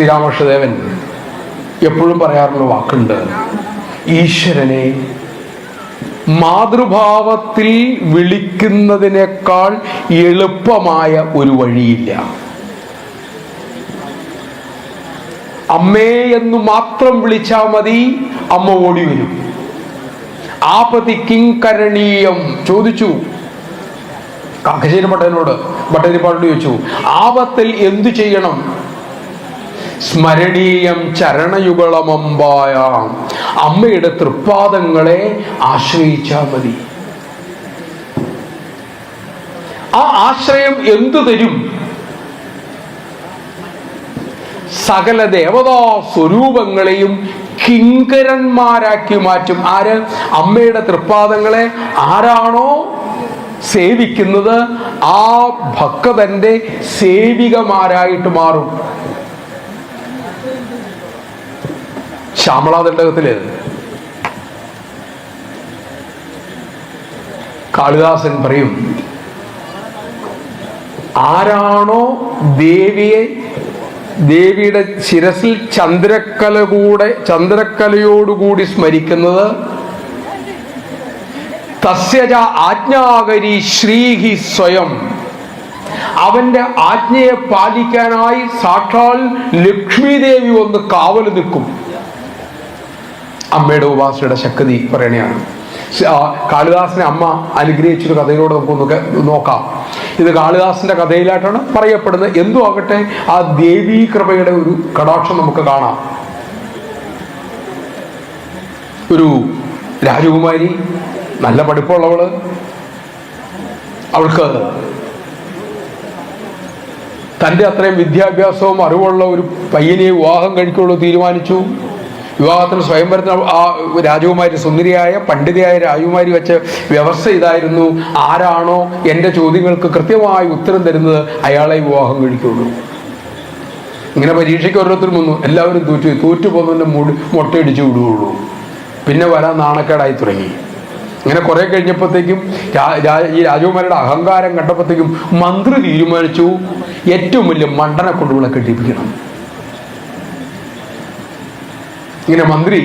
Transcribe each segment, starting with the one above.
ശ്രീരാമകൃഷ്ണദേവൻ എപ്പോഴും പറയാറുള്ള വാക്കുണ്ട് ഈശ്വരനെ മാതൃഭാവത്തിൽ വിളിക്കുന്നതിനേക്കാൾ എളുപ്പമായ ഒരു വഴിയില്ല. അമ്മേ എന്ന് മാത്രം വിളിച്ചാൽ മതി അമ്മ ഓടി വരും. ആപതി കിങ്കരണീയം ചോദിച്ചു. കാക്കശ്ശേരി ഭട്ടനോട് ഭട്ടതിരിപ്പാടോട് ചോദിച്ചു ആപത്തിൽ എന്തു ചെയ്യണം? സ്മരണീയം ചരണയുഗളമമ്പായ. അമ്മയുടെ തൃപ്പാദങ്ങളെ ആശ്രയിച്ചാൽ മതി. ആ ആശ്രയം എന്തു തരും? സകല ദേവതാ സ്വരൂപങ്ങളെയും കിങ്കരന്മാരാക്കി മാറ്റും. ആര്? അമ്മയുടെ തൃപ്പാദങ്ങളെ ആരാണോ സേവിക്കുന്നത് ആ ഭക്തന്റെ സേവികമാരായിട്ട് മാറും. ശ്യാമളാദണ്ഡകത്തിൽ. കാളിദാസൻ പറയും ആരാണോ ദേവിയെ ദേവിയുടെ ശിരസിൽ ചന്ദ്രക്കല കൂടെ ചന്ദ്രക്കലയോടുകൂടി സ്മരിക്കുന്നത്? തസ്യജ ആജ്ഞാകരി ശ്രീഹി സ്വയം. അവന്റെ ആജ്ഞയെ പാലിക്കാനായി സാക്ഷാൽ ലക്ഷ്മി ദേവി ഒന്ന് കാവൽ നിൽക്കും. അമ്മയുടെ ഉപാസനയുടെ ശക്തി പറയണയാണ്. കാളിദാസിനെ അമ്മ അനുഗ്രഹിച്ചൊരു കഥയിലൂടെ നമുക്കൊന്ന് നോക്കാം. ഇത് കാളിദാസിന്റെ കഥയിലായിട്ടാണ് പറയപ്പെടുന്നത്. എന്തു ആകട്ടെ ആ ദേവീ കൃപയുടെ ഒരു കടാക്ഷം നമുക്ക് കാണാം. ഒരു രാജകുമാരി നല്ല പഠിപ്പുള്ളവൾ അവൾക്ക് തന്റെ അത്രയും വിദ്യാഭ്യാസവും അറിവുള്ള ഒരു പയ്യനെ വിവാഹം കഴിക്കുള്ളൂ തീരുമാനിച്ചു. വിവാഹത്തിന് സ്വയംവരത്തിന് ആ രാജകുമാരി സുന്ദരിയായ പണ്ഡിതയായ രാജകുമാരി വെച്ച് വ്യവസ്ഥ ഇതായിരുന്നു. ആരാണോ എന്റെ ചോദ്യങ്ങൾക്ക് കൃത്യമായി ഉത്തരം തരുന്നത് അയാളെ വിവാഹം കഴിക്കുള്ളൂ. ഇങ്ങനെ പരീക്ഷയ്ക്ക് ഓരോരുത്തരും വന്നു. എല്ലാവരും തോറ്റു. തോറ്റു പോകുന്നതിന്റെ മുടി മുട്ടയിടിച്ചു വിടുകയുള്ളൂ. പിന്നെ വരാൻ നാണക്കേടായി തുടങ്ങി. ഇങ്ങനെ കുറെ കഴിഞ്ഞപ്പോഴത്തേക്കും ഈ രാജകുമാരിയുടെ അഹങ്കാരം കണ്ടപ്പോഴത്തേക്കും മന്ത്രി തീരുമാനിച്ചു ഏറ്റവും വലിയ മണ്ടനെ കൊണ്ട് ഇവിടെ കെട്ടിപ്പിക്കണം. ഇങ്ങനെ മന്ത്രി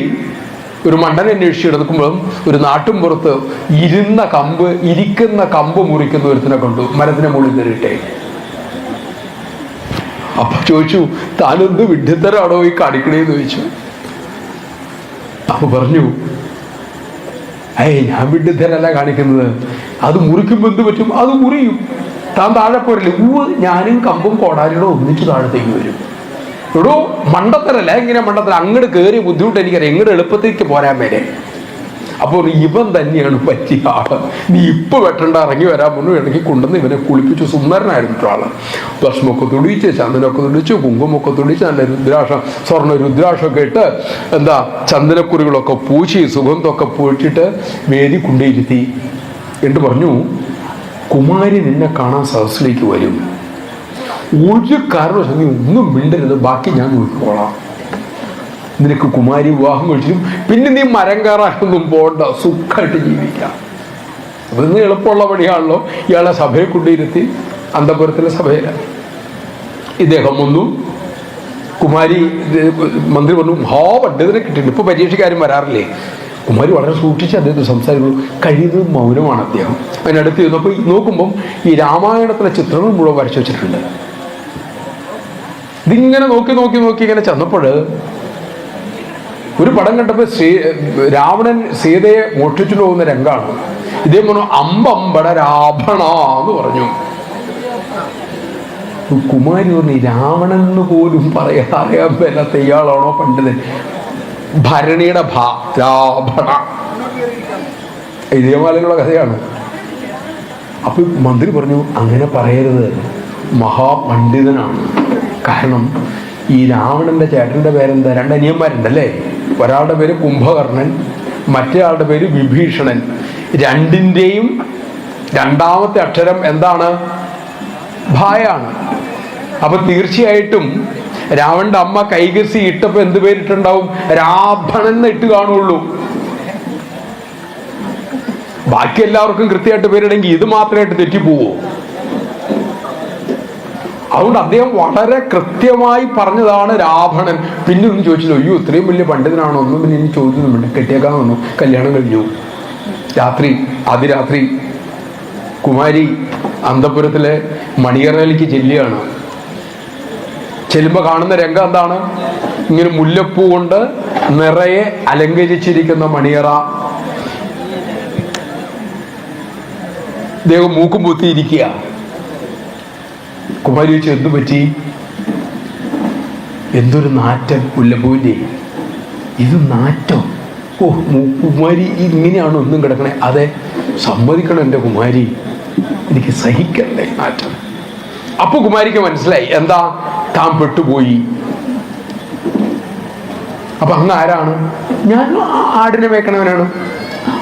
ഒരു മണ്ടനെ അന്വേഷിച്ച് എടുക്കുമ്പോഴും ഒരു നാട്ടും പുറത്ത് ഇരുന്ന കമ്പ് ഇരിക്കുന്ന കമ്പ് മുറിക്കുന്ന ഒരുത്തിനെ കണ്ടു. മരത്തിന് മുകളിൽ നേരിട്ടെ അപ്പൊ ചോദിച്ചു താനെന്ത് വിഡ്ഢിത്തരാണോ ഈ കാണിക്കണേന്ന് ചോദിച്ചു. അപ്പൊ പറഞ്ഞു ഏയ് ഞാൻ വിഡ്ഢിത്തരല്ല കാണിക്കുന്നത്. അത് മുറിക്കുമ്പോൾ എന്ത് പറ്റും? അത് മുറിയും. താൻ താഴെ പോരല്ലേ. ഊവ് ഞാനും കമ്പും കോടാലിയുടെ ഒന്നിച്ച് താഴത്തേക്ക് വരും. എടോ മണ്ടത്തരല്ല. എങ്ങനെ മണ്ടത്തര? അങ്ങോട്ട് കയറി ബുദ്ധിമുട്ട് എനിക്കറിയാം. എങ്ങോട്ട് എളുപ്പത്തേക്ക് പോരാൻ വരെ അപ്പോൾ ഇവൻ തന്നെയാണ് പറ്റിയ ആൾ. നീ ഇപ്പൊ വെട്ടണ്ട ഇറങ്ങി വരാൻ മുന്നേ ഇടയ്ക്ക് കൊണ്ടുവന്ന് ഇവനെ കുളിപ്പിച്ചു സുന്ദരനായിരുന്നു ആൾ. ഭസ്മൊക്കെ തുടിച്ച് ചന്ദനമൊക്കെ തുടിച്ച് കുങ്കുമൊക്കെ തുടിച്ച് നല്ല രുദ്രാക്ഷം സ്വർണ രുദ്രാക്ഷമൊക്കെ ഇട്ട് എന്താ ചന്ദനക്കുറികളൊക്കെ പൂശി സുഗന്ധമൊക്കെ പൂച്ചിട്ട് വേദി കൊണ്ടിരുത്തി എന്നിട്ട് പറഞ്ഞു കുമാരി നിന്നെ കാണാൻ സദസ്സിലേക്ക് വരും. ഒരു കാരണവശാലും നീ ഒന്നും മിണ്ടരുത്. ബാക്കി ഞാൻ നോക്കിക്കോളാം. നിനക്ക് കുമാരി വിവാഹം കഴിച്ചിട്ടും പിന്നെ നീ മരം കയറാനൊന്നും പോകണ്ട സുഖമായിട്ട് ജീവിക്കാം. അതൊന്നും എളുപ്പമുള്ള പണിയാണല്ലോ. ഇയാളെ സഭയെ കൊണ്ടിരുത്തി അന്തപുരത്തിലെ സഭയിലാണ് ഇദ്ദേഹം വന്നു. കുമാരി മന്ത്രി പറഞ്ഞു ഹാ പണ്ഡിതനെ കിട്ടിയിട്ടുണ്ട്. ഇപ്പൊ പരീക്ഷക്കാരും വരാറില്ലേ? കുമാരി വളരെ സൂക്ഷിച്ച് അദ്ദേഹം സംസാരിക്കുന്നു. കഴിയുന്നത് മൗനമാണ് അദ്ദേഹം. അതിനടുത്ത് ചെന്നപ്പോൾ നോക്കുമ്പം ഈ രാമായണത്തിലെ ചിത്രങ്ങൾ മുഴുവൻ വരച്ചു വെച്ചിട്ടുണ്ട്. ഇതിങ്ങനെ നോക്കി നോക്കി നോക്കി ഇങ്ങനെ ചെന്നപ്പോൾ ഒരു പടം കണ്ടപ്പോൾ ശ്രീ രാവണൻ സീതയെ മോഷ്ടിച്ചു പോകുന്ന രംഗാണ്. ഇതേ പറഞ്ഞു അമ്പമ്പട രാവണ എന്ന് പറഞ്ഞു. കുമാരി പറഞ്ഞു രാവണൻ എന്ന് പോലും പറയാൻ അറിയാൻ പണ്ടത് ഇയാളാണോ ഭരണിയുടെ ഭ രാവണ. ഇതേമാലയിലുള്ള കഥയാണ്. അപ്പൊ മന്ത്രി പറഞ്ഞു അങ്ങനെ പറയരുത്. മഹാപണ്ഡിതനാണ്. കാരണം ഈ രാവണന്റെ ചേട്ടന്റെ പേരെന്താ? രണ്ട് അനിയന്മാരുണ്ടല്ലേ? ഒരാളുടെ പേര് കുംഭകർണൻ മറ്റയാളുടെ പേര് വിഭീഷണൻ. രണ്ടിന്റെയും രണ്ടാമത്തെ അക്ഷരം എന്താണ്? ഭായാണ്. അപ്പൊ തീർച്ചയായിട്ടും രാവണന്റെ അമ്മ കൈകസി ഇട്ടപ്പോ എന്ത് പേരിട്ടുണ്ടാവും? രാഭണൻ എന്ന് ഇട്ട് കാണുള്ളൂ. ബാക്കി എല്ലാവർക്കും കൃത്യമായിട്ട് പേരിടെങ്കിൽ ഇത് മാത്രമായിട്ട് തെറ്റിപ്പോവോ? അതുകൊണ്ട് അദ്ദേഹം വളരെ കൃത്യമായി പറഞ്ഞതാണ് രാവണൻ. പിന്നെ ഒന്നും ചോദിച്ചില്ല അയ്യോ ഇത്രയും വലിയ പണ്ഡിതനാണോ? ഒന്നും പിന്നെ ഇനി ചോദിക്കുന്നുണ്ട് കെട്ടിയേക്കാൻ വന്നു. കല്യാണം കഴിഞ്ഞു. രാത്രി അതിരാത്രി കുമാരി അന്തപുരത്തിലെ മണിയറയിലേക്ക് ചെല്ലുകയാണ്. ചെല്ലുമ്പോൾ കാണുന്ന രംഗം എന്താണ്? ഇങ്ങനെ മുല്ലപ്പൂ കൊണ്ട് നിറയെ അലങ്കരിച്ചിരിക്കുന്ന മണിയറ. ദേഹം മൂക്കും പൊത്തിയിരിക്കുക. കുമാരി ചോദിച്ചു എന്തു പറ്റി? എന്തൊരു നാറ്റം മുല്ലപ്പൂവിന്റെ ഇത് നാറ്റം. ഓ കുമാരി ഇങ്ങനെയാണ് ഒന്നും കിടക്കണേ? അതെ സമ്മതിക്കണം എന്റെ കുമാരി. എനിക്ക് സഹിക്കണ്ടേ നാറ്റം. അപ്പൊ കുമാരിക്ക് മനസ്സിലായി. എന്താ? താൻ പെട്ടുപോയി. അപ്പൊ അങ്ങ് ആരാണ്? ഞാൻ ആടിനെ മേക്കണവനാണ്.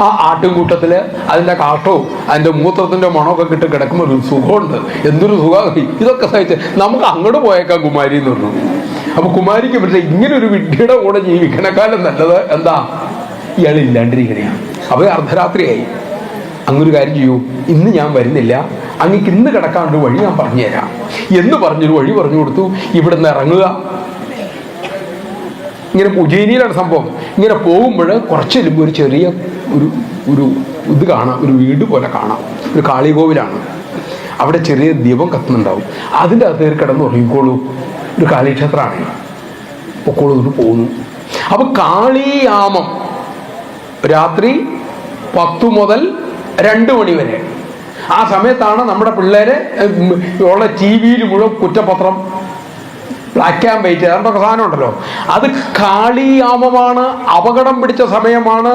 ആ ആട്ടിൻകൂട്ടത്തിൽ അതിന്റെ കാട്ടവും അതിന്റെ മൂത്രത്തിന്റെ മണമൊക്കെ കിട്ടി കിടക്കുമ്പോൾ ഒരു സുഖമുണ്ട്. എന്തൊരു സുഖമാണ് ഇതൊക്കെ സഹിച്ച് നമുക്ക് അങ്ങോട്ട് പോയേക്കാം കുമാരി എന്ന് പറഞ്ഞു. അപ്പൊ കുമാരിക്ക് പറ്റില്ല ഇങ്ങനെ ഒരു വിഡ്ഢിയുടെ കൂടെ ജീവിക്കണക്കാലം നല്ലത് എന്താ? ഇയാൾ ഇല്ലാണ്ടിരിക്കണെയാണ്. അപ്പൊ അർദ്ധരാത്രിയായി. അങ്ങൊരു കാര്യം ചെയ്യൂ. ഇന്ന് ഞാൻ വരുന്നില്ല. അങ്ങക്ക് ഇന്ന് കിടക്കാണ്ട് വഴി ഞാൻ പറഞ്ഞുതരാം. എന്ന് പറഞ്ഞൊരു വഴി പറഞ്ഞു കൊടുത്തു. ഇവിടുന്ന് ഇറങ്ങുക. ഇങ്ങനെ ഉജ്ജയിനിയിലാണ് സംഭവം. ഇങ്ങനെ പോകുമ്പോൾ കുറച്ച് ചെല്ലുമ്പോൾ ഒരു ചെറിയ ഒരു ഒരു ഇത് കാണാം. ഒരു വീട് പോലെ കാണാം. ഒരു കാളികോവിലാണ്. അവിടെ ചെറിയ ദീപം കത്തുന്നുണ്ടാവും. അതിന്റെ അകത്ത് കയറി കിടന്ന് ഉറങ്ങിക്കോളൂ. ഒരു കാളിക്ഷേത്രമാണ്. പൊക്കോളൂ എന്ന് പോകുന്നു അപ്പൊ കാളിയാമം രാത്രി പത്തു മുതൽ രണ്ട് മണി വരെ. ആ സമയത്താണ് നമ്മുടെ പിള്ളേരെ ഉള്ള ടി വിയിൽ മുഴുവൻ കുറ്റപത്രം ബ്ലാക്ക് ആൻഡ് വൈറ്റ് അതുകൊണ്ടൊക്കെ സാധനം ഉണ്ടല്ലോ അത് കാളിയാമമാണ് അപകടം പിടിച്ച സമയമാണ്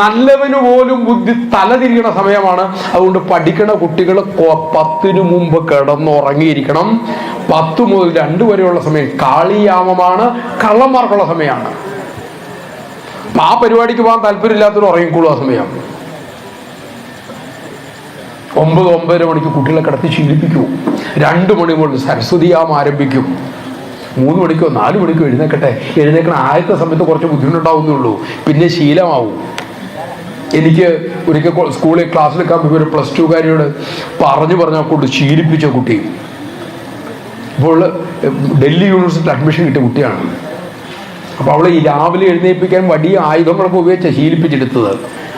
നല്ലവന് പോലും ബുദ്ധി തലതിരിയണ സമയമാണ്. അതുകൊണ്ട് പഠിക്കണ കുട്ടികൾ പത്തിനു മുമ്പ് കിടന്നുറങ്ങിയിരിക്കണം. പത്ത് മുതൽ രണ്ട് വരെയുള്ള സമയം കാളിയാമമാണ് കള്ളന്മാർക്കുള്ള സമയമാണ്. ആ പരിപാടിക്ക് പോകാൻ താല്പര്യമില്ലാത്തവർ ഉറങ്ങിക്കോളൂ ആ സമയം. ഒമ്പത് ഒമ്പതര മണിക്ക് കുട്ടികളെ കിടത്തി ശീലിപ്പിക്കൂ. രണ്ട് മണി മുതൽ സരസ്വതിയാമം ആരംഭിക്കും. മൂന്ന് മണിക്കോ നാല് മണിക്കോ എഴുന്നേക്കട്ടെ. എഴുന്നേക്കണ ആദ്യത്തെ സമയത്ത് കുറച്ച് ബുദ്ധിമുട്ടുണ്ടാവുന്നുള്ളൂ പിന്നെ ശീലമാവും. എനിക്ക് ഒരിക്കൽ സ്കൂളിൽ ക്ലാസ്സിലെടുക്കാൻ പോയി ഒരു പ്ലസ് ടു കാര്യോട് പറഞ്ഞു പറഞ്ഞ കൊണ്ട് ശീലിപ്പിച്ച കുട്ടി. ഇപ്പോൾ ഡൽഹി യൂണിവേഴ്സിറ്റി അഡ്മിഷൻ കിട്ടിയ കുട്ടിയാണ്. അപ്പോൾ അവളെ ഈ രാവിലെ എഴുന്നേൽപ്പിക്കാൻ വലിയ ആയുധങ്ങളൊക്കെ ഉപയോഗിച്ച ശീലിപ്പിച്ചെടുത്തത്.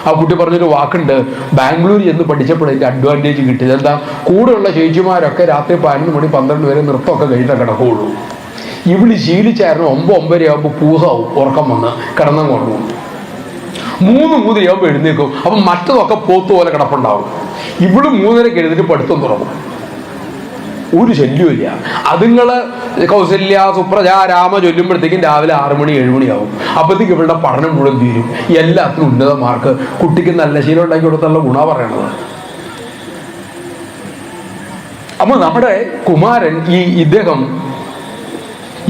ആ കുട്ടി പറഞ്ഞൊരു വാക്കുണ്ട് ബാംഗ്ലൂർ ചെന്ന് പഠിച്ചപ്പോൾ എനിക്ക് അഡ്വാന്റേജ് കിട്ടിയത്. എന്താ കൂടെയുള്ള ചേച്ചിമാരൊക്കെ രാത്രി പതിനൊന്ന് മണി പന്ത്രണ്ട് വരെ നൃത്തമൊക്കെ കഴിഞ്ഞാൽ കിടക്കുകയുള്ളൂ. ഇവിളി ശീലിച്ചായിരുന്നു ഒമ്പത് ഒമ്പരയാകുമ്പോൾ പൂസാവും ഉറക്കം വന്ന് കിടന്നം കൊണ്ടു മൂന്ന് മൂന്നരയാകുമ്പോൾ എഴുന്നേക്കും അപ്പം മറ്റതൊക്കെ പോത്ത് പോലെ കിടപ്പുണ്ടാവും. ഇവിടെ മൂന്നരക്ക് എഴുന്നേറ്റ് പഠിത്തം തുറക്കും ഒരു ശല്യമില്ല അതുങ്ങൾ കൗസല്യ സുപ്രജ രാമ ചൊല്ലുമ്പോഴത്തേക്കും രാവിലെ ആറ് മണി ഏഴ് മണിയാവും. അപ്പോഴത്തേക്ക് ഇവളുടെ പഠനം മുഴുവൻ തീരും. എല്ലാത്തിനും ഉന്നത മാർക്ക്. കുട്ടിക്ക് നല്ല ശീലം ഉണ്ടാക്കി കൊടുത്തുള്ള ഗുണ പറയണത്. അപ്പൊ നമ്മുടെ കുമാരൻ ഈ ഇദ്ദേഹം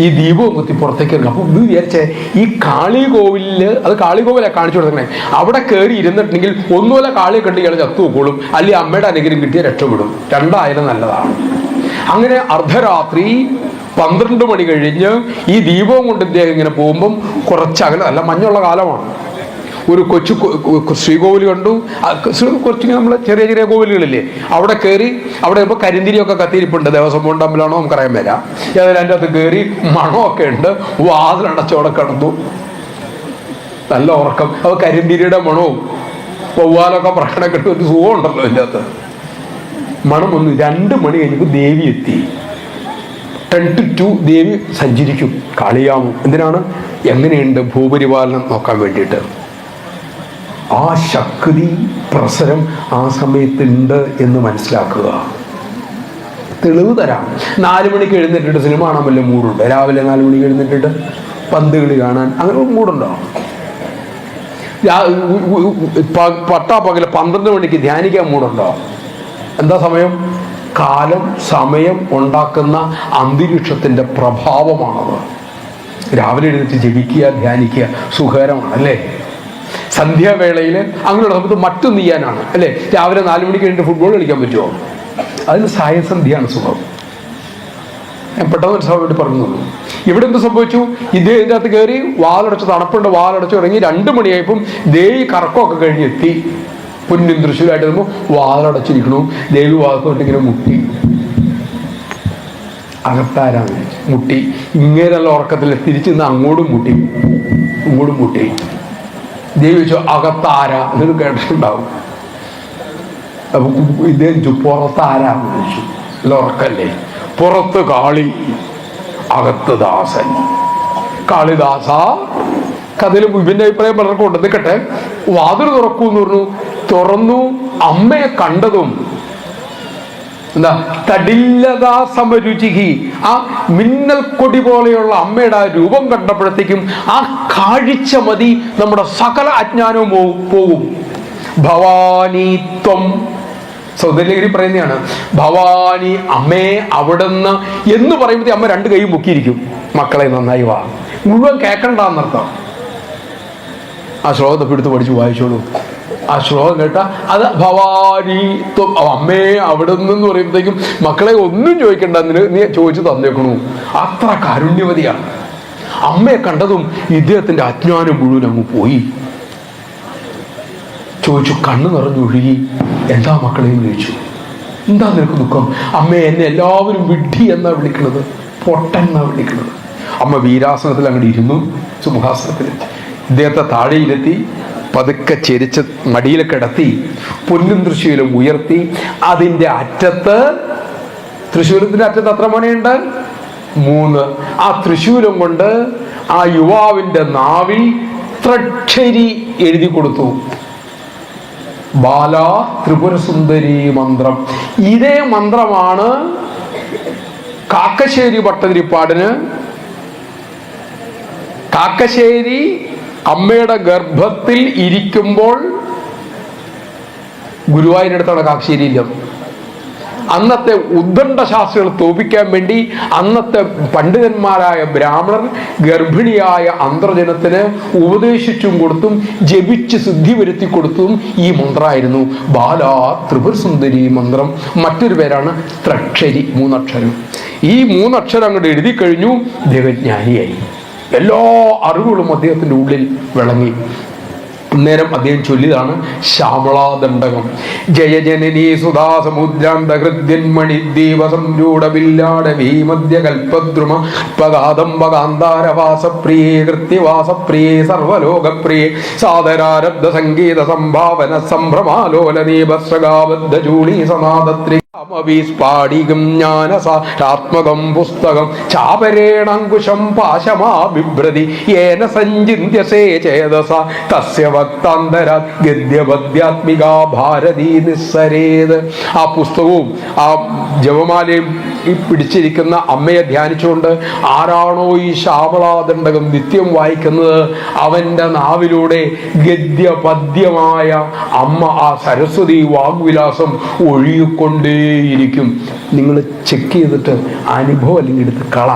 ഈ ദീപവും കുത്തി പുറത്തേക്ക് ഇറങ്ങും അപ്പൊ ഇത് വിചാരിച്ചേ ഈ കാളികോവിൽ അത് കാളികോവിലെ കാണിച്ചു കൊടുക്കണേ അവിടെ കയറി ഇരുന്നിട്ടുണ്ടെങ്കിൽ ഒന്നുപോലെ കാളി കണ്ട് ഇയാൾ ചത്തു പോകും അല്ലെങ്കിൽ അമ്മയുടെ അനുഗ്രഹം കിട്ടിയ രക്ഷപ്പെടും. രണ്ടായാലും നല്ലതാണ്. അങ്ങനെ അർദ്ധരാത്രി പന്ത്രണ്ട് മണി കഴിഞ്ഞ് ഈ ദീപവും കൊണ്ട് ഇദ്ദേഹം ഇങ്ങനെ പോകുമ്പം കുറച്ചകല നല്ല മഞ്ഞുള്ള കാലമാണ്. ഒരു കൊച്ചു ശ്രീകോവിൽ കണ്ടു. കുറച്ചിങ്ങനെ നമ്മളെ ചെറിയ ചെറിയ കോവിലുകളില്ലേ? അവിടെ കയറി അവിടെ ഇപ്പോൾ കരിന്തിരിയൊക്കെ കത്തിയിരിപ്പുണ്ട്. ദേവസ്വം ബോർഡ് അമ്പലമാണോ നമുക്കറിയാൻ വരാം ഏതായാലും അതിന്റെ അകത്ത് കയറി മണമൊക്കെ ഉണ്ട്. വാതിലടച്ചവിടെ കിടന്നു. നല്ല ഉറക്കം. അപ്പോൾ കരിന്തിരിയുടെ മണവും വവ്വാലൊക്കെ കിട്ടും ഒരു സുഖം ഉണ്ടല്ലോ അതിന്റെ അകത്ത്. മണം ഒന്ന് രണ്ട് മണി കഴിഞ്ഞപ്പോൾ ദേവി എത്തി. ടെൻ ടു ടു ദേവി സഞ്ചരിക്കും. കാളിയാവും. എന്തിനാണ്? എങ്ങനെയുണ്ട് ഭൂപരിപാലനം നോക്കാൻ വേണ്ടിയിട്ട്? ആ ശക്തി പ്രസരം ആ സമയത്തുണ്ട് എന്ന് മനസ്സിലാക്കുക. തെളിവ് തരാം. നാല് മണിക്ക് എഴുന്നേറ്റിട്ട് സിനിമ കാണാൻ വല്ല മൂടുണ്ട് രാവിലെ നാല് മണിക്ക് എഴുന്നേറ്റിട്ട് പന്ത് കളി കാണാൻ അങ്ങനെ മൂടുണ്ടോ പട്ടാ പകൽ പന്ത്രണ്ട് മണിക്ക് ധ്യാനിക്കാൻ മൂടുണ്ടോ എന്താ സമയം? കാലം സമയം ഉണ്ടാക്കുന്ന അന്തരീക്ഷത്തിന്റെ പ്രഭാവമാണത്. രാവിലെ എഴുന്നേറ്റ് ജപിക്കുക ധ്യാനിക്കുക സുഖകരമാണ് അല്ലേ? സന്ധ്യാവേളയിൽ അങ്ങനെയുള്ള സമയത്ത് മറ്റൊന്ന് ചെയ്യാനാണ് അല്ലേ? രാവിലെ നാല് മണിക്ക് കഴിഞ്ഞിട്ട് ഫുട്ബോൾ കളിക്കാൻ പറ്റുമോ? അതിന് സായസന്ധ്യയാണ് സുഖം ഞാൻ പെട്ടെന്ന് വേണ്ടി പറഞ്ഞു. ഇവിടെ എന്ത് സംഭവിച്ചു? ഇദ്ദേഹം ഇതിന്റെ അകത്ത് കയറി വാലടച്ച് തണുപ്പുണ്ട് വാലടച്ച് തുടങ്ങി രണ്ട് മണിയായപ്പം ദേവി കറക്കമൊക്കെ കഴിഞ്ഞ് എത്തി പൊന്നും തൃശ്ശൂരായിട്ട് വരുമ്പോൾ വാലടച്ചിരിക്കണു ദേവി വാദത്തോട്ട് ഇങ്ങനെ മുട്ടി. അകത്താരാണ്? മുട്ടി. ഇങ്ങനെയുള്ള ഉറക്കത്തിൽ തിരിച്ചു നിന്ന് അങ്ങോട്ടും മുട്ടി. ഇങ്ങോട്ടും മുട്ടി. ദേവി അകത്താര? എന്നൊരു കേട്ടിട്ടുണ്ടാവും. അപ്പൊ ഇദ്ദേഹം പുറത്താര അല്ല ഉറക്കല്ലേ? പുറത്ത് കാളി അകത്ത് ദാസൻ. കാളിദാസ? കഥയിൽ വിഭിന്ന അഭിപ്രായം പലർക്കും ഉണ്ട് നിൽക്കട്ടെ വാതിൽ തുറക്കൂ എന്ന് പറഞ്ഞു തുറന്നു അമ്മയെ കണ്ടതും എന്താ? തടില്ലതാ സമരുചിഹി ആ മിന്നൽ കൊടി പോലെയുള്ള അമ്മയുടെ ആ രൂപം കണ്ടപ്പോഴത്തേക്കും ആ കാഴ്ച മതി നമ്മുടെ സകല അജ്ഞാനവും പോകും. ഭവാനിത്വം സൗന്ദര്യഗിരി പറയുന്നതാണ് ഭവാനി അമ്മേ അവിടുന്ന് എന്ന് പറയുമ്പോൾ അമ്മ രണ്ട് കൈയും മുക്കിയിരിക്കും മക്കളെ നന്നായി വാ. മുഴുവൻ കേൾക്കണ്ടെന്നർത്ഥം ആ ശ്ലോകത്തെ എടുത്ത് പഠിച്ചു വായിച്ചോളൂ. ആ ശ്ലോകം കേട്ട അത് ഭവാനി അമ്മേ അവിടെ നിന്ന് പറയുമ്പോഴത്തേക്കും മക്കളെ ഒന്നും ചോദിക്കണ്ട നിന നീ ചോദിച്ചു തന്നേക്കണു. അത്ര കാരുണ്യവതിയാണ് അമ്മയെ കണ്ടതും ഇദ്ദേഹത്തിന്റെ അജ്ഞാനം മുഴുവൻ അങ്ങ് പോയി. ചോദിച്ചു കണ്ണു നിറഞ്ഞൊഴുകി എന്താ മക്കളെയും ചോദിച്ചു. എന്താ നിനക്ക് ദുഃഖം? അമ്മ എന്നെ എല്ലാവരും വിഡ്ഢി എന്നാ വിളിക്കുന്നത് പൊട്ടൻ എന്നാ വിളിക്കുന്നത് അമ്മ വീരാസനത്തിൽ അങ്ങോട്ട് ഇരുന്നു സിംഹാസനത്തിൽ ഇദ്ദേഹത്തെ താഴെയിലെത്തി. പതുക്കെ ചെരിച്ച് മടിയിൽ കിടത്തി പൊന്നും തൃശ്ശൂലും ഉയർത്തി അതിന്റെ അറ്റത്ത് തൃശ്ശൂലത്തിന്റെ അറ്റത്ത് അത്ര മണിയുണ്ട്? മൂന്ന്. ആ തൃശ്ശൂലം കൊണ്ട് ആ യുവാവിന്റെ നാവിൽ ത്രക്ഷരി എഴുതി കൊടുത്തു. ബാല ത്രിപുരസുന്ദരി മന്ത്രം. ഇതേ മന്ത്രമാണ് കാക്കശ്ശേരി ഭട്ടതിരിപ്പാടിന്. കാക്കശ്ശേരി അമ്മയുടെ ഗർഭത്തിൽ ഇരിക്കുമ്പോൾ ഗുരുവായൂരിനടുത്താണ് കാക്കശ്ശേരിയിലും അന്നത്തെ ഉദ്ദണ്ഡ ശാസ്ത്രികൾ തോപ്പിക്കാൻ വേണ്ടി അന്നത്തെ പണ്ഡിതന്മാരായ ബ്രാഹ്മണർ ഗർഭിണിയായ അന്തർജനത്തിന് ഉപദേശിച്ചും കൊടുത്തും ജപിച്ച് സിദ്ധി വരുത്തി കൊടുത്തും ഈ മന്ത്രമായിരുന്നു. ബാലാ ത്രിപുരസുന്ദരി മന്ത്രം. മറ്റൊരു പേരാണ് ത്രക്ഷരി മൂന്നക്ഷരം. ഈ മൂന്നക്ഷരം അങ്ങോട്ട് എഴുതി കഴിഞ്ഞു ദേവജ്ഞാനിയായി. എല്ലാ അറിവുകളും അദ്ദേഹത്തിന്റെ ഉള്ളിൽ വിളങ്ങി. അന്നേരം അദ്ദേഹം ചൊല്ലിയതാണ് ശ്യാമളാദണ്ഡകം ജയജനനീ സുധാസമുദ്രാന്തഹൃദ്യന്മണി സമുദ്രാന്ത ഹൃദ്യന്മണി ദീപസംരൂഢ ഭീമദ്യ കൽപദ്രുമ പകാതംബകാന്താരവാസപ്രിയേ കൃത്യവാസപ്രിയേ സർവലോകപ്രിയേ സാദരാരബ്ധ സംഗീത സംഭാവന സംഭ്രമാലോലനീപസ്രഗാബദ്ധ ജൂണി സനാദത്രി സ്ഫാടികം ജ്ഞാനസാത്മകം പുസ്തകം. ചാപരേണങ്കുശം പാശമാ ബിഭ്രതി ഏന സഞ്ചിന്യസേ ചേതസ. തസ്യ വക്താന്തര ഗദ്യപദ്യാത്മിക ഭാരതി നിസ്സരേത്. ആ പുസ്തകവും ആ ജപമാലയും ഈ പിടിച്ചിരിക്കുന്ന അമ്മയെ ധ്യാനിച്ചുകൊണ്ട് ആരാണോ ഈ ശ്യാമളാദണ്ഡകം നിത്യം വായിക്കുന്നത് അവന്റെ നാവിലൂടെ ഗദ്യപദ്യമായ അമ്മ ആ സരസ്വതി വാഗ്വിലാസം ഒഴുകിക്കൊണ്ടേയിരിക്കും. നിങ്ങൾ ചെക്ക് ചെയ്തിട്ട് അനുഭവം അല്ലെങ്കിൽ എടുത്ത് കള.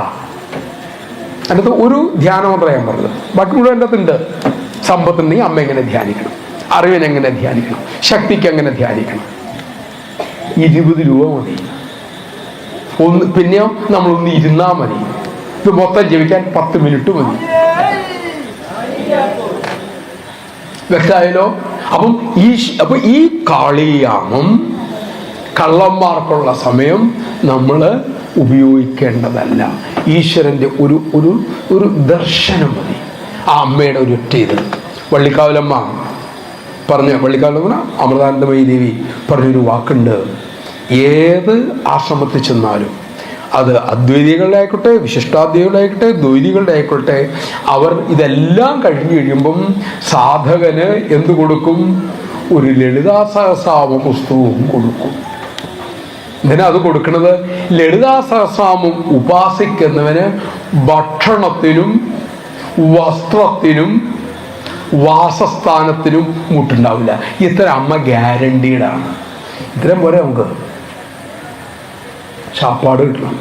അതിനകത്ത് ഒരു ധ്യാനമന്ത്രം ഞാൻ പറഞ്ഞത്. ബാക്കി മുഴുവൻ എന്റെ അകത്തുണ്ട് സമ്പത്തുണ്ടെങ്കിൽ അമ്മ എങ്ങനെ ധ്യാനിക്കണം? അറിവിനെങ്ങനെ ധ്യാനിക്കണം? ശക്തിക്ക് എങ്ങനെ ധ്യാനിക്കണം? ഇരുപത് രൂപ മതി. ഒന്ന് പിന്നെയോ നമ്മളൊന്ന് ഇരുന്നാൽ മതി. ഇത് മൊത്തം ജീവിക്കാൻ പത്ത് മിനിറ്റ് മതി. വ്യക്തമായല്ലോ അപ്പം ഈ അപ്പൊ ഈ കാളിയാമം കള്ളന്മാർക്കുള്ള സമയം നമ്മൾ ഉപയോഗിക്കേണ്ടതല്ല. ഈശ്വരന്റെ ഒരു ഒരു ഒരു ദർശനം മതി. ആ അമ്മയുടെ ഒരു ഒറ്റ വള്ളിക്കാവിലമ്മ പറഞ്ഞ വള്ളിക്കാവിലമ്മ അമൃതാനന്ദമയി ദേവി പറഞ്ഞൊരു വാക്കുണ്ട്. ഏത് ആശ്രമത്തിൽ ചെന്നാലും അത് അദ്വൈതികളുടെ ആയിക്കോട്ടെ ദ്വൈതികളുടെ ആയിക്കോട്ടെ അവർ ഇതെല്ലാം കഴിഞ്ഞു കഴിയുമ്പം സാധകന് എന്തു കൊടുക്കും? ഒരു ലളിതാ സഹസ്രാമ പുസ്തകവും കൊടുക്കും. എന്തിനാ അത് കൊടുക്കുന്നത്? ലളിതാ സഹസ്രാമം ഉപാസിക്കുന്നവന് ഭക്ഷണത്തിനും വസ്ത്രത്തിനും വാസസ്ഥാനത്തിനും മുട്ടുണ്ടാവില്ല. ഇത്ര അമ്മ ഗ്യാരണ്ടീഡാണ് ഇത്തരം പോലെ നമുക്ക്. ചാപ്പാട് കിട്ടണം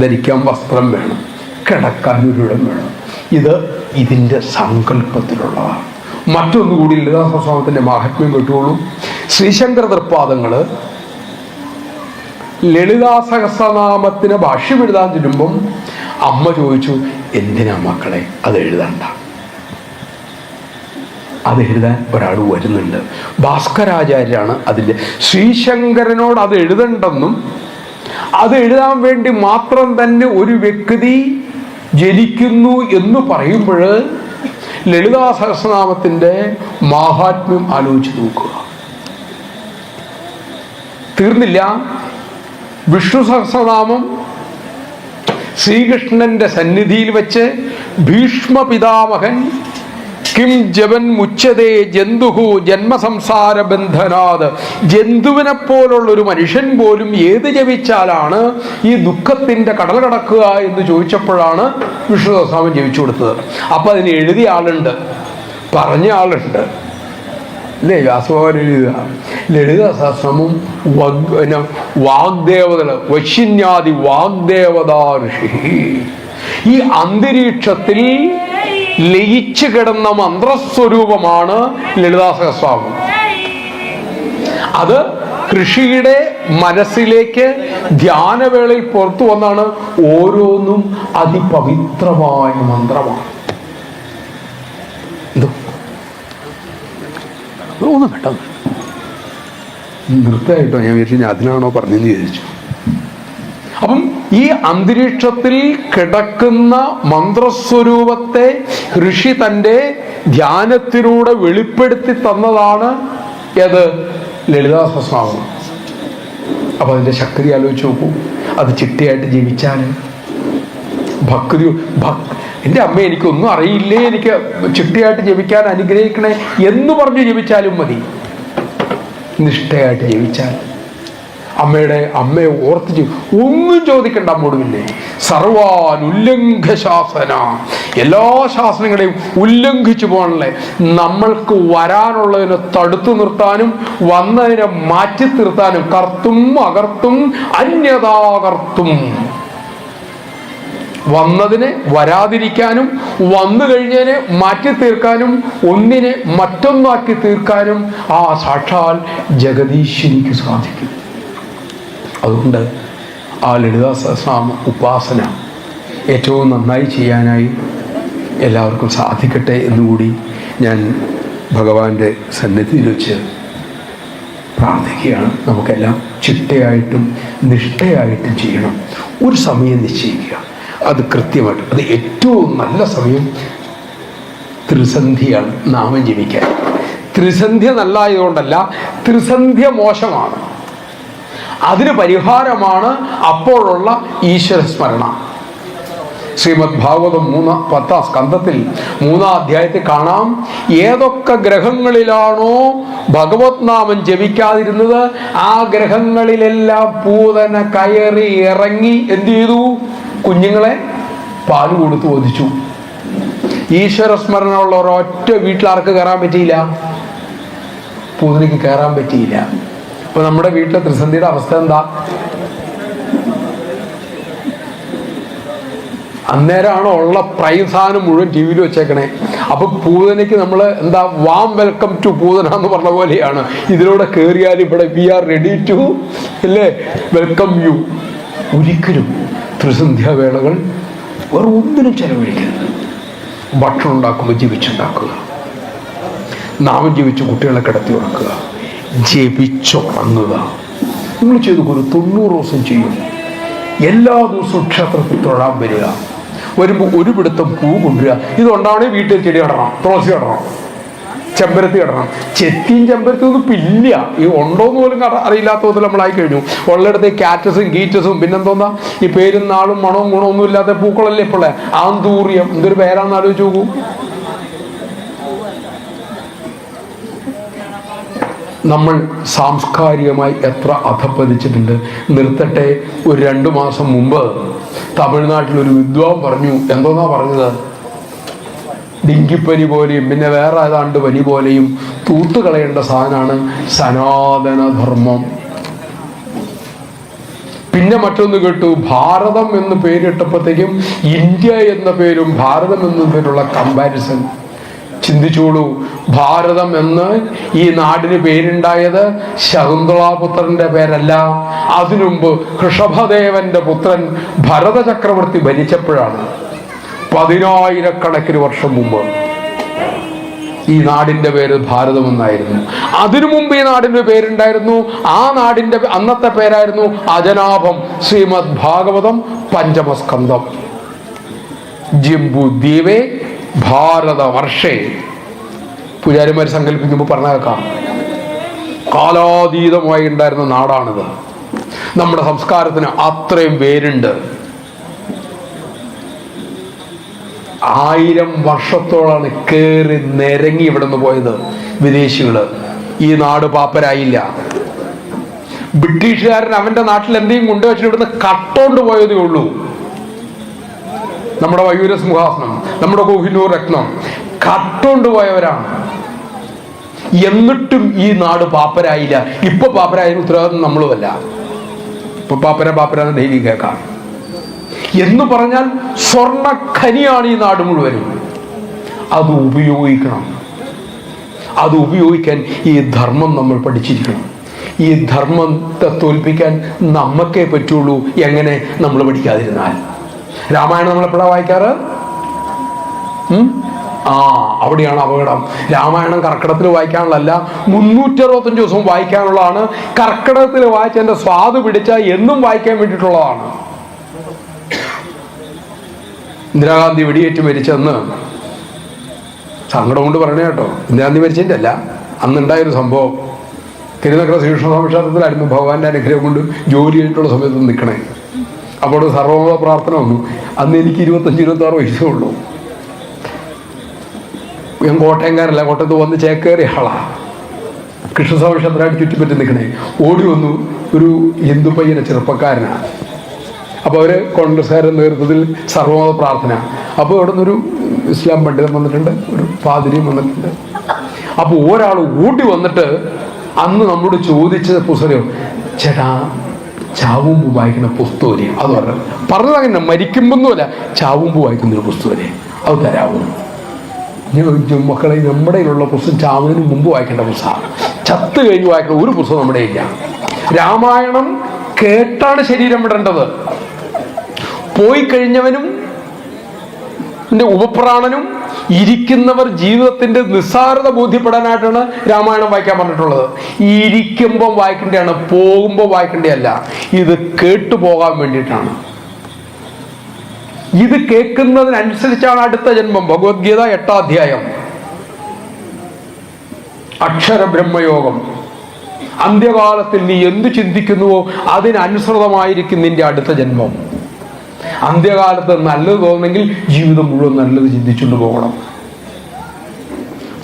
ധരിക്കാൻ വസ്ത്രം വേണം. കിടക്കാൻ ഒരിടം വേണം. ഇത് ഇതിന്റെ സങ്കല്പത്തിലുള്ളതാണ്. മറ്റൊന്നുകൂടി ലളിതാ സഹസ്രാമത്തിന്റെ മാഹാത്മ്യം കിട്ടുകയുള്ളൂ ശ്രീശങ്കര തൃപ്പാദങ്ങൾ ലളിതാ സഹസ്രനാമത്തിന് ഭാഷ്യം എഴുതാൻ ചെല്ലുമ്പം അമ്മ ചോദിച്ചു എന്തിനാ മക്കളെ അത് എഴുതണ്ട? അത് എഴുതാൻ ഒരാൾ വരുന്നുണ്ട്. ഭാസ്കരാചാര്യാണ് അതിന്റെ ശ്രീശങ്കരനോട് അത് എഴുതണ്ടെന്നും അത് എഴുതാൻ വേണ്ടി മാത്രം തന്നെ ഒരു വ്യക്തി ജനിക്കുന്നു എന്ന് പറയുമ്പോൾ ലളിതാ സഹസ്രനാമത്തിന്റെ മാഹാത്മ്യം ആലോചിച്ച് നോക്കുക. തീർന്നില്ല. വിഷ്ണു സഹസ്രനാമം ശ്രീകൃഷ്ണന്റെ സന്നിധിയിൽ വെച്ച് ഭീഷ്മ പിതാമഹൻ കിം ജവൻ മുച്ചതേ ജന്തുഹു ജന്മസംസാര ബന്ധനാത് ജന്തുവിനെ പോലുള്ള ഒരു മനുഷ്യൻ പോലും ഏത് ജപിച്ചാലാണ് ഈ ദുഃഖത്തിന്റെ കടൽ കടക്കുക എന്ന് ചോദിച്ചപ്പോഴാണ് വിഷ്ണു സഹസ്രനാമം ജപിച്ചു കൊടുത്തത്. അപ്പൊ അതിന് എഴുതിയ ആളുണ്ട്. പറഞ്ഞ ആളുണ്ട്. അല്ലേ വ്യാസഭവൻ എഴുതുക ലളിത വഗ് പിന്നെ വാഗ്ദേവതകൾ വശിന്യാദി വാഗ്ദേവതാ ഋഷി ഈ അന്തരീക്ഷത്തിൽ ലയിച്ചു കിടന്ന മന്ത്രസ്വരൂപമാണ് ലളിതാ സഹസ്രാമം അത് കൃഷിയുടെ മനസ്സിലേക്ക് ധ്യാനവേളയിൽ പുറത്തു വന്നാണ് ഓരോന്നും അതിപവിത്രമായ മന്ത്രമാണ്. ഒന്ന് പെട്ടെന്ന് നൃത്തമായിട്ടോ ഞാൻ വിചാരിച്ചു ഞാൻ അതിനാണോ പറഞ്ഞെന്ന് വിചാരിച്ചു. അപ്പം ഈ അന്തരീക്ഷത്തിൽ കിടക്കുന്ന മന്ത്രസ്വരൂപത്തെ ഋഷി തന്റെ ധ്യാനത്തിലൂടെ വെളിപ്പെടുത്തി തന്നതാണ് ഏത്? ലളിതാ സഹസ്രനാമം അപ്പൊ അതിന്റെ ശക്തി ആലോചിച്ച് നോക്കൂ. അത് ചിട്ടയായിട്ട് ജീവിച്ചാൽ ഭക്തി ഭക് എന്റെ അമ്മ എനിക്കൊന്നും അറിയില്ലേ? എനിക്ക് ചിട്ടയായിട്ട് ജപിക്കാൻ അനുഗ്രഹിക്കണേ എന്ന് പറഞ്ഞ് ജപിച്ചാലും മതി. നിഷ്ഠയായിട്ട് ജപിച്ചാൽ അമ്മയുടെ അമ്മയെ ഓർത്ത് ജി- ഒന്നും ചോദിക്കണ്ട അമ്മോട് പിന്നെ. സർവാൻ ഉല്ലംഘ ശാസന എല്ലാ ശാസനങ്ങളെയും ഉല്ലംഘിച്ചു പോകണല്ലേ നമ്മൾക്ക് വരാനുള്ളതിനെ തടുത്തു നിർത്താനും വന്നതിനെ മാറ്റി തീർത്താനും കർത്തും അകർത്തും അന്യതാകർത്തും. വന്നതിനെ വരാതിരിക്കാനും വന്നു കഴിഞ്ഞതിനെ മാറ്റി തീർക്കാനും ഒന്നിനെ മറ്റൊന്നാക്കി തീർക്കാനും ആ സാക്ഷാൽ ജഗദീശ്വരിക്ക് സാധിക്കും. അതുകൊണ്ട് ആ ലളിതാ സഹസ്രനാമ ഉപാസന ഏറ്റവും നന്നായി ചെയ്യാനായി എല്ലാവർക്കും സാധിക്കട്ടെ എന്നുകൂടി ഞാൻ ഭഗവാന്റെ സന്നിധിയിൽ വെച്ച് പ്രാർത്ഥിക്കുകയാണ്. നമുക്കെല്ലാം ചിട്ടയായിട്ടും നിഷ്ഠയായിട്ടും ചെയ്യണം. ഒരു സമയം നിശ്ചയിക്കുക. അത് കൃത്യമായിട്ട് അത് ഏറ്റവും നല്ല സമയം ത്രിസന്ധിയാണ് നാമം ജപിക്കാൻ. ത്രിസന്ധ്യ നല്ലതായതുകൊണ്ടല്ല ത്രിസന്ധ്യ മോശമാണ്. അതിന് പരിഹാരമാണ് അപ്പോഴുള്ള ഈശ്വര സ്മരണ. ശ്രീമദ് ഭാഗവതം മൂന്ന പത്താം സ്കന്ധത്തിൽ മൂന്നാം അധ്യായത്തിൽ കാണാം. ഏതൊക്കെ ഗ്രഹങ്ങളിലാണോ ഭഗവത് നാമം ജപിക്കാതിരുന്നത് ആ ഗ്രഹങ്ങളിലെല്ലാം പൂതന കയറി ഇറങ്ങി എന്ത് ചെയ്തു? കുഞ്ഞുങ്ങളെ പാൽ കൊടുത്തു വധിച്ചു. ഈശ്വര സ്മരണ ഉള്ള ഒരൊറ്റ വീട്ടിലാർക്ക് കയറാൻ പറ്റിയില്ല. പൂതനയ്ക്ക് കയറാൻ പറ്റിയില്ല. അപ്പൊ നമ്മുടെ വീട്ടിലെ ത്രിസന്ധിയുടെ അവസ്ഥ എന്താ? അന്നേരമാണ് ഉള്ള പ്രൈം സാധനം മുഴുവൻ ടി വിയിൽ വെച്ചേക്കണേ. അപ്പൊ പൂതനയ്ക്ക് നമ്മൾ എന്താ വാം വെൽക്കം ടു പൂതന എന്ന് പറഞ്ഞ പോലെയാണ്. ഇതിലൂടെ കയറിയാൽ ഇവിടെ വി ആർ റെഡി ടു അല്ലേ വെൽക്കം യു ഒരിക്കലും ത്രിസന്ധ്യാവേളകൾ വേറെ ഒന്നിനും ചെലവഴിക്കരുത്. ഭക്ഷണം ഉണ്ടാക്കുമ്പോൾ ജീവിച്ചുണ്ടാക്കുക. നാമം ജീവിച്ച് കുട്ടികളെ കിടത്തി ഉറക്കുക. ജപിച്ചുറങ്ങുക നിങ്ങൾ ചെയ്തു ഒരു തൊണ്ണൂറ് ദിവസം ചെയ്യും. എല്ലാ ദിവസവും ക്ഷേത്രത്തിൽ തൊഴാൻ വരിക. വരുമ്പോൾ ഒരു പിടുത്തം പൂ കൊണ്ടുവരിക. ഇതുണ്ടാവണേ വീട്ടിൽ ചെടി കടണം തുളസി കടണം ചെമ്പരത്തി കിടണം ചെത്തിയും ചെമ്പരത്തി ഒന്നും ഇല്ല. ഈ ഉണ്ടോന്ന് പോലും അറിയില്ലാത്ത വിധത്തിൽ നമ്മളായി കഴിഞ്ഞു. ഉള്ളിടത്തെ കാറ്റസും ഗീറ്റസും പിന്നെന്തോന്നാ? ഈ പേരും നാളും മണവും ഗുണവും ഒന്നും ഇല്ലാത്ത പൂക്കളല്ലേ ഇപ്പോൾ ആന്തൂറിയം. എന്തൊരു പേരാന്ന് ആലോചിച്ച് നോക്കൂ. നമ്മൾ സാംസ്കാരികമായി എത്ര അധപ്പതിച്ചിട്ടുണ്ട്. നിർത്തട്ടെ ഒരു രണ്ടു മാസം മുമ്പ് തമിഴ്നാട്ടിൽ ഒരു വിദ്വാൻ പറഞ്ഞു എന്തോന്നാ പറഞ്ഞത്? ഡെങ്കിപ്പനി പോലെയും പിന്നെ വേറെ ഏതാണ്ട് പനി പോലെയും തൂത്തുകളയേണ്ട സാധനമാണ് സനാതനധർമ്മം. പിന്നെ മറ്റൊന്ന് കേട്ടു ഭാരതം എന്ന് പേരിട്ടപ്പോഴത്തേക്കും ഇന്ത്യ എന്ന പേരും ഭാരതം എന്ന പേരുള്ള കമ്പാരിസൺ ചിന്തിച്ചോളൂ. ഭാരതം എന്ന് ഈ നാടിന് പേരുണ്ടായത് ശകുന്തളാപുത്രന്റെ പേരല്ല. അതിനുമുമ്പ് ഋഷഭദേവന്റെ പുത്രൻ ഭരത ചക്രവർത്തി ഭരിച്ചപ്പോഴാണ് പതിനായിരക്കണക്കിന് വർഷം മുമ്പ് ഈ നാടിന്റെ പേര് ഭാരതം എന്നായിരുന്നു. അതിനു മുമ്പ് ഈ നാടിന്റെ പേരുണ്ടായിരുന്നു. ആ നാടിന്റെ അന്നത്തെ പേരായിരുന്നു അജനാഭം ശ്രീമദ് ഭാഗവതം പഞ്ചമസ്കന്ധം. ജിംബു ദ്വീപേ ഭാരത വർഷേ പൂജാരിമാർ സങ്കല്പിക്കുമ്പോൾ പറഞ്ഞേക്കാം കാലാതീതമായി ഉണ്ടായിരുന്ന നാടാണിത്. നമ്മുടെ സംസ്കാരത്തിന് അത്രയും പേരുണ്ട്. ആയിരം വർഷത്തോളാണ് കയറി നിരങ്ങി ഇവിടെ നിന്ന് പോയത് വിദേശികൾ. ഈ നാട് പാപ്പരായില്ല. ബ്രിട്ടീഷുകാരൻ അവന്റെ നാട്ടിൽ എന്തെങ്കിലും കൊണ്ടുവച്ചിട്ട് ഇവിടുന്ന് കട്ടോണ്ട് പോയതേ ഉള്ളൂ. നമ്മുടെ വയൂര സിംഹാസനം നമ്മുടെ കോഹിനൂർ രത്നം കട്ടുകൊണ്ട് പോയവരാണ്. എന്നിട്ടും ഈ നാട് പാപ്പരായില്ല. ഇപ്പൊ പാപ്പരായ ഉത്തരവാദിത്വം നമ്മളുമല്ല. ഇപ്പൊ പാപ്പര പാപ്പര ഡെയിലി കേൾക്കാം. എന്ന് പറഞ്ഞാൽ സ്വർണ ഖനിയാണ് ഈ നാട് മുഴുവനും. അത് ഉപയോഗിക്കണം. അത് ഉപയോഗിക്കാൻ ഈ ധർമ്മം നമ്മൾ പഠിച്ചിരിക്കണം. ഈ ധർമ്മത്തെ തോൽപ്പിക്കാൻ നമുക്കേ പറ്റുള്ളൂ. എങ്ങനെ നമ്മൾ പഠിക്കാതിരുന്നാൽ? രാമായണം നമ്മൾ എപ്പോഴാണ് വായിക്കാറ്? ആ അവിടെയാണ് അപകടം. രാമായണം കർക്കിടത്തിൽ വായിക്കാനുള്ളതല്ല മുന്നൂറ്റി അറുപത്തഞ്ച് ദിവസവും വായിക്കാനുള്ളതാണ്. കർക്കിടകത്തിൽ വായിച്ചതിന്റെ സ്വാദ് പിടിച്ച എന്നും വായിക്കാൻ വേണ്ടിയിട്ടുള്ളതാണ്. ഇന്ദിരാഗാന്ധി വെടിയേറ്റ് മരിച്ചെന്ന് സങ്കടം കൊണ്ട് പറയണേ കേട്ടോ. ഇന്ദിരാഗാന്ധി മരിച്ചതിന്റെ അല്ല അന്നുണ്ടായൊരു സംഭവം. തിരുനക്കര ശ്രീകൃഷ്ണ ക്ഷേത്രത്തിലായിരുന്നു ഭഗവാന്റെ അനുഗ്രഹം കൊണ്ട് ജോലി ആയിട്ടുള്ള സമയത്ത് നിൽക്കണേ അപ്പോൾ സർവമത പ്രാർത്ഥന വന്നു. അന്ന് എനിക്ക് ഇരുപത്തഞ്ച് ഇരുപത്താറ് വയസ്സേ ഉള്ളൂ. ഞാൻ കോട്ടയംകാരല്ല കോട്ടയത്ത് വന്ന് ചേക്കേറിയ ആളാ. കൃഷ്ണസ്വാമി ക്ഷേത്രമായിട്ട് ചുറ്റിപ്പറ്റി നിൽക്കണേ. ഓടി വന്നു ഒരു ഹിന്ദു പയ്യനെ ചെറുപ്പക്കാരനാണ് അപ്പോൾ അവർ കോൺഗ്രസ്സുകാരുടെ നേതൃത്വത്തിൽ സർവമത പ്രാർത്ഥന. അപ്പോൾ ഇവിടെ നിന്നൊരു ഇസ്ലാം പണ്ഡിതൻ വന്നിട്ടുണ്ട് ഒരു പാതിരിയും വന്നിട്ടുണ്ട്. അപ്പോൾ ഒരാൾ ഓടി വന്നിട്ട് അന്ന് നമ്മളോട് ചോദിച്ച പുസ്തകം ചേട്ടാ ചാവുമ്പ് വായിക്കുന്ന പുസ്തകരെ അത് പറഞ്ഞു പറഞ്ഞത് അങ്ങനെ മരിക്കുമ്പോന്നുമല്ല ചാവുമ്പ് വായിക്കുന്ന ഒരു പുസ്തകരെ അത് തരാമോ മക്കളെ നമ്മുടെ ഉള്ള പുസ്തകം ചാവുന്നതിന് മുമ്പ് വായിക്കേണ്ട പുസ്തകമാണ് ചത്ത് കഴിഞ്ഞ് വായിക്കുന്ന ഒരു പുസ്തകം നമ്മുടെ ഇല്ല രാമായണം കേട്ടാണ് ശരീരം വിടേണ്ടത്. പോയി കഴിഞ്ഞവനും ഉപപ്രാണനും ഇരിക്കുന്നവർ ജീവിതത്തിന്റെ നിസ്സാരത ബോധ്യപ്പെടാനായിട്ടാണ് രാമായണം വായിക്കാൻ പറഞ്ഞിട്ടുള്ളത്. ഇരിക്കുമ്പോൾ ഇരിക്കുമ്പം വായിക്കേണ്ടതാണ് പോകുമ്പോൾ വായിക്കേണ്ടതല്ല ഇത് കേട്ടു പോകാൻ വേണ്ടിയിട്ടാണ്. ഇത് കേൾക്കുന്നതിനനുസരിച്ചാണ് അടുത്ത ജന്മം. ഭഗവത്ഗീത എട്ടാം അധ്യായം. അക്ഷരബ്രഹ്മയോഗം. അന്ത്യകാലത്തിൽ നീ എന്തു ചിന്തിക്കുന്നുവോ അതിനനുസൃതമായിരിക്കും നിന്റെ അടുത്ത ജന്മം. അന്ത്യകാലത്ത് നല്ലത് തോന്നുന്നെങ്കിൽ ജീവിതം മുഴുവൻ നല്ലത് ചിന്തിച്ചുകൊണ്ട് പോകണം.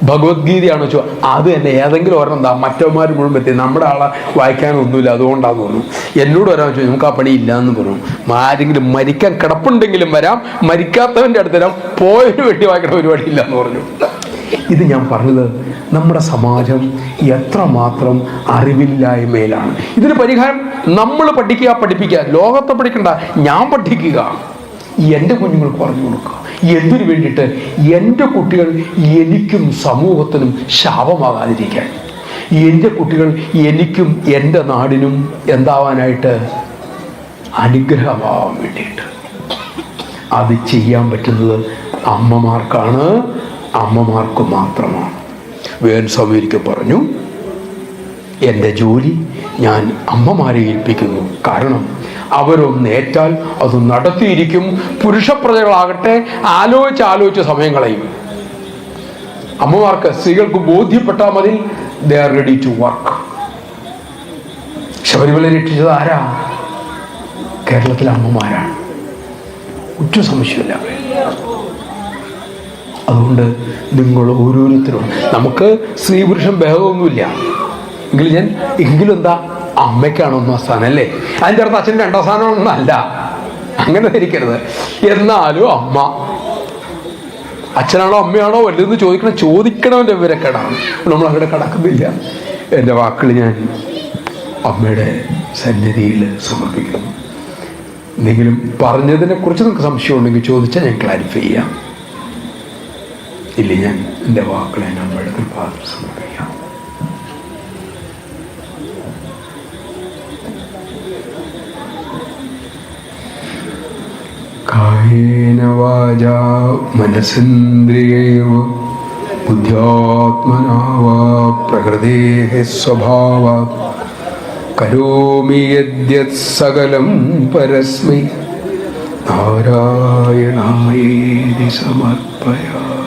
ഭഗവത്ഗീതയാണ് വെച്ചോ അത് തന്നെ ഏതെങ്കിലും ഒരെണ്ണം എന്താ മറ്റവന്മാർ മുഴുവൻ പറ്റി നമ്മുടെ ആളെ വായിക്കാനൊന്നുമില്ല അതുകൊണ്ടാന്ന് തോന്നുന്നു. എന്നോട് വരാൻ വെച്ചു നമുക്ക് ആ പണി ഇല്ല എന്ന് പറഞ്ഞു ആരെങ്കിലും മരിക്കാൻ കിടപ്പുണ്ടെങ്കിലും വരാം മരിക്കാത്തവന്റെ അടുത്ത് വരാം പോയൊരു വേണ്ടി വായിക്കണ പരിപാടി ഇല്ല എന്ന് പറഞ്ഞു. ഇത് ഞാൻ പറഞ്ഞത് നമ്മുടെ സമാജം എത്രമാത്രം അറിവില്ലായ്മയിലാണ്. ഇതിന് പരിഹാരം നമ്മൾ പഠിക്കുക പഠിപ്പിക്കുക. ലോകത്തെ പഠിക്കണ്ട ഞാൻ പഠിക്കുക. എന്റെ കുഞ്ഞുങ്ങൾക്ക് പറഞ്ഞു കൊടുക്കുക. എന്തിനു വേണ്ടിയിട്ട്? എന്റെ കുട്ടികൾ എനിക്കും സമൂഹത്തിനും ശാപമാകാതിരിക്കാൻ. എന്റെ കുട്ടികൾ എനിക്കും എന്റെ നാടിനും എന്താവാനായിട്ട്? അനുഗ്രഹമാവാൻ വേണ്ടിയിട്ട്. അത് ചെയ്യാൻ പറ്റുന്നത് അമ്മമാർക്കാണ്. അമ്മമാർക്ക് മാത്രമാണ്. വേൻ സമീരിക്ക പറഞ്ഞു എന്റെ ജോലി ഞാൻ അമ്മമാരെ ഏൽപ്പിക്കുന്നു. കാരണം അവരൊന്നേറ്റാൽ അത് നടത്തിയിരിക്കും. പുരുഷപ്രജകളാകട്ടെ ആലോചിച്ച് ആലോചിച്ച് സമയം കളയും. അമ്മമാർക്ക് സ്ത്രീകൾക്ക് ബോധ്യപ്പെട്ടാൽ മതി. They are ready to work Sabarimala രക്ഷിച്ചത് ആരാ? കേരളത്തിലെ അമ്മമാരാണ്. ഉറ്റ സംശയമില്ല. അതുകൊണ്ട് നിങ്ങൾ ഓരോരുത്തരും നമുക്ക് സ്ത്രീ പുരുഷൻ ഭേദമൊന്നുമില്ല. എങ്കിലും ഞാൻ എങ്കിലും എന്താ അമ്മയ്ക്കാണ് ഒന്നാം സ്ഥാനം അല്ലേ? അതിന്റെ അർത്ഥം അച്ഛൻ രണ്ടാം അല്ല. അങ്ങനെ ധരിക്കരുത്. എന്നാലും അമ്മ അച്ഛനാണോ അമ്മയാണോ വലുതെന്ന് ചോദിക്കണം ചോദിക്കണവന്റെ വിവരക്കേടാണ്. നമ്മൾ അവിടെ കടക്കുന്നില്ല. എന്റെ വാക്കുകൾ ഞാൻ അമ്മയുടെ സന്നിധിയിൽ സമർപ്പിക്കുന്നു. എന്തെങ്കിലും പറഞ്ഞതിനെ കുറിച്ച് നിങ്ങൾക്ക് സംശയം ഉണ്ടെങ്കിൽ ചോദിച്ചാൽ ഞാൻ ക്ലാരിഫൈ ചെയ്യാം. ഇല്ല ഞാൻ എന്റെ വാക്കുകളെ ഞാൻ അമ്മയുടെ സമർപ്പിക്കാം കായേന വാച മനസേന്ദ്രിയൈവ ബുദ്ധ്യാത്മനാ വാ സ്വഭാവ. കരോമി യദ്യത് സകലം പരസ്മൈ. നാരായണായേതി സമർപ്പയാ